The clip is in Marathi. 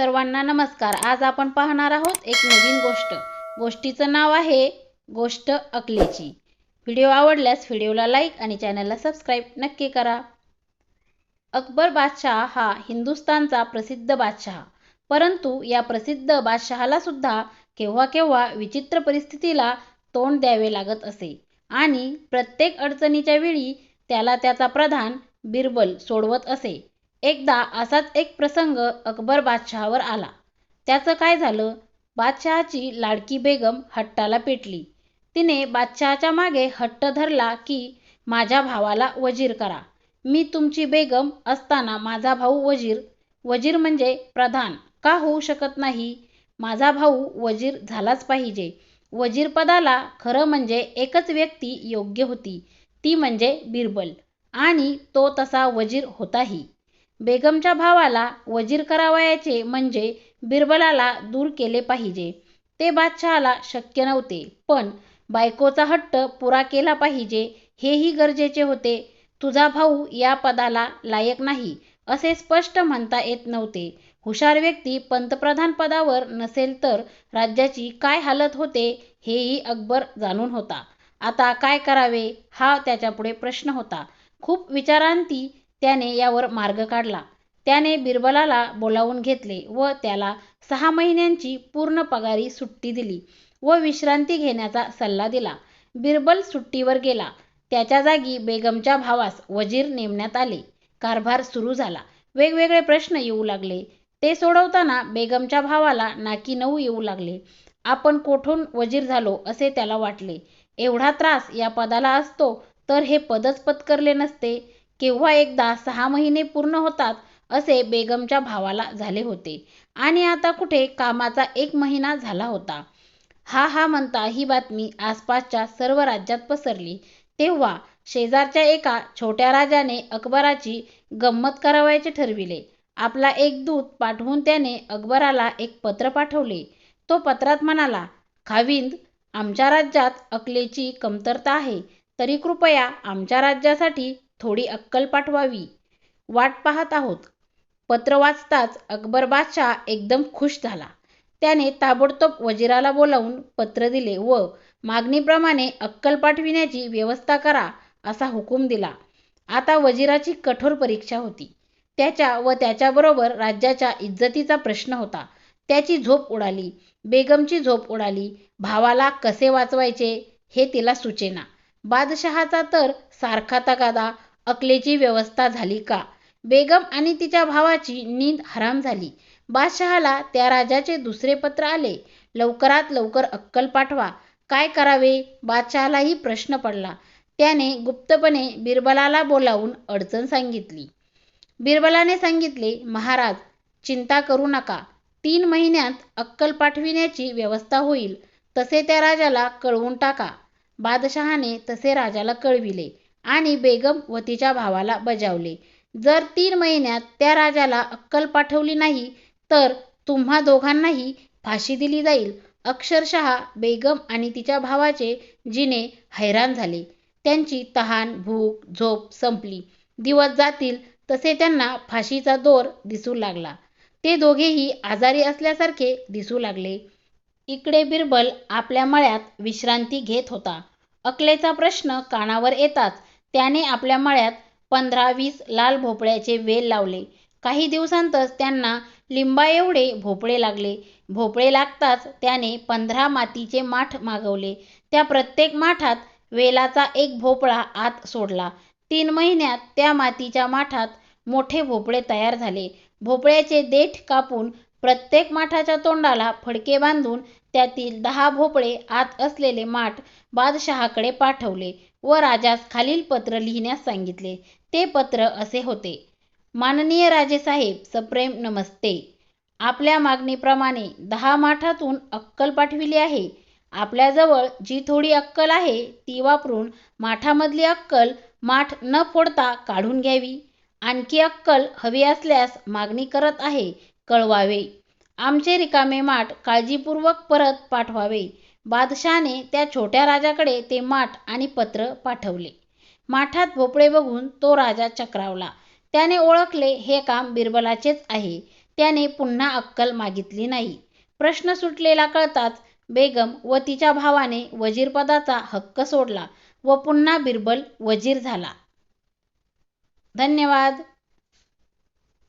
सर्वांना नमस्कार. आज आपण पाहणार आहोत एक नवीन गोष्ट. गोष्टीचं नाव आहे गोष्ट अकलेची. व्हिडिओ आवडल्यास व्हिडिओला लाईक आणि चॅनलला सबस्क्राईब नक्की करा. अकबर बादशाह हा हिंदुस्थानचा प्रसिद्ध बादशाह. परंतु या प्रसिद्ध बादशहाला सुद्धा केव्हा केव्हा विचित्र परिस्थितीला तोंड द्यावे लागत असे आणि प्रत्येक अडचणीच्या वेळी त्याला त्याचा प्रधान बिरबल सोडवत असे. एकदा असाच एक प्रसंग अकबर बादशहावर आला. त्याचं काय झालं? बादशहाची लाडकी बेगम हट्टाला पेटली. तिने बादशहाच्या मागे हट्ट धरला की माझ्या भावाला वजीर करा. मी तुमची बेगम असताना माझा भाऊ वजीर. वजीर म्हणजे प्रधान. का होऊ शकत नाही? माझा भाऊ वजीर झालाच पाहिजे. वजीर पदाला खरं म्हणजे एकच व्यक्ती योग्य होती. ती म्हणजे बिरबल. आणि तो तसा वजीर होताही. बेगमच्या भावाला वजीर करावयाचे म्हणजे बिरबलाला दूर केले पाहिजे. ते बादशहाला शक्य नव्हते. पण बायकोचा हट्ट पुरा केला पाहिजे हेही गरजेचे होते. तुझा भाऊ या पदाला लायक नाही असे स्पष्ट म्हणता येत नव्हते. हुशार व्यक्ती पंतप्रधान पदावर नसेल तर राज्याची काय हालत होते हेही अकबर जाणून होता. आता काय करावे हा त्याच्यापुढे प्रश्न होता. खूप विचारांती त्याने यावर मार्ग काढला. त्याने बिरबलाला बोलावून घेतले व त्याला सहा महिन्यांची पूर्ण पगारी सुट्टी दिली व विश्रांती घेण्याचा सल्ला दिला. बिरबल सुट्टीवर गेला. त्याच्या जागी बेगमच्या भावास वजीर नेमण्यात आले. कारभार सुरू झाला. वेगवेगळे प्रश्न येऊ लागले. ते सोडवताना बेगमच्या भावाला नाकी नऊ येऊ लागले. आपण कोठून वजीर झालो असे त्याला वाटले. एवढा त्रास या पदाला असतो तर हे पदच पत्करले नसते. केव्हा एकदा सहा महिने पूर्ण होतात असे बेगमच्या भावाला झाले होते. आणि आता कुठे कामाचा एक महिना झाला होता. हा हा म्हणता ही बातमी आसपासच्या सर्व राज्यात पसरली. तेव्हा शेजारच्या एका छोट्या राजाने अकबराची गंमत करावयाचे ठरविले. आपला एक दूत पाठवून त्याने अकबराला एक पत्र पाठवले. तो पत्रात म्हणाला खाविंद आमच्या राज्यात अकलेची कमतरता आहे. तरी कृपया आमच्या राज्यासाठी थोडी अक्कल पाठवावी. वाट पाहत आहोत. पत्र वाचताच अकबर बादशाह एकदम खुश झाला. त्याने ताबडतोब वजिराला बोलावून पत्र दिले व मागणीप्रमाणे अक्कल पाठविण्याची व्यवस्था करा असा हुकूम दिला. आता वजिराची कठोर परीक्षा होती. त्याच्या व त्याच्याबरोबर राज्याच्या इज्जतीचा प्रश्न होता. त्याची झोप उडाली. बेगमची झोप उडाली. भावाला कसे वाचवायचे हे तिला सुचेना. बादशहाचा तर सारखा तगादा अकलेची व्यवस्था झाली का? बेगम आणि तिच्या भावाची नींद हराम झाली. बादशहाला त्या राजाचे दुसरे पत्र आले. लवकरात लवकर अक्कल पाठवा. काय करावे? बादशहालाही प्रश्न पडला. त्याने गुप्तपणे बिरबलाला बोलावून अडचण सांगितली. बिरबलाने सांगितले महाराज चिंता करू नका. तीन महिन्यात अक्कल पाठविण्याची व्यवस्था होईल. तसे त्या राजाला कळवून टाका. बादशहाने तसे राजाला कळविले. आणि बेगम व तिच्या भावाला बजावले. जर तीन महिन्यात त्या राजाला अक्कल पाठवली नाही तर तुम्हा दोघांनाही फाशी दिली जाईल. अक्षरशः बेगम आणि तिच्या भावाचे जिने हैराण झाले. त्यांची तहान भूक झोप संपली. दिवस जातील तसे त्यांना फाशीचा दोर दिसू लागला. ते दोघेही आजारी असल्यासारखे दिसू लागले. इकडे बिरबल आपल्या मळ्यात विश्रांती घेत होता. अकलेचा प्रश्न कानावर येताच त्याने आपल्या मळ्यात पंधरा वीस लाल भोपळ्याचे वेल लावले. काही दिवसांतच त्यांना लिंबा एवढे भोपळे लागले. भोपळे लागताच त्याने पंधरा मातीचे माठ मागवले. त्या प्रत्येक माठात वेलाचा एक भोपळा आत सोडला. तीन महिन्यात त्या मातीच्या माठात मोठे भोपळे तयार झाले. भोपळ्याचे देठ कापून प्रत्येक माठाच्या तोंडाला फडके बांधून त्यातील दहा भोपळे आत असलेले माठ बादशहाकडे पाठवले. व राजास खालील पत्र लिहिण्यास सांगितले. ते पत्र असे होते. माननीय राजेसाहेब सप्रेम नमस्ते. आपल्या मागणीप्रमाणे दहा माठातून अक्कल पाठविली आहे. आपल्याजवळ जी थोडी अक्कल आहे ती वापरून माठामधली अक्कल माठ न फोडता काढून घ्यावी. आणखी अक्कल हवी असल्यास मागणी करत आहे कळवावे. आमचे रिकामे माठ काळजीपूर्वक परत पाठवावे. बादशाने त्या छोट्या राजाकडे ते माठ आणि पत्र पाठवले. माठात भोपळे बघून तो राजा चक्रावला. त्याने ओळखले हे काम बिरबलाचेच आहे. त्याने पुन्हा अक्कल मागितली नाही. प्रश्न सुटलेला कळताच बेगम व तिच्या भावाने वजीरपदाचा हक्क सोडला व पुन्हा बिरबल वजीर झाला. धन्यवाद.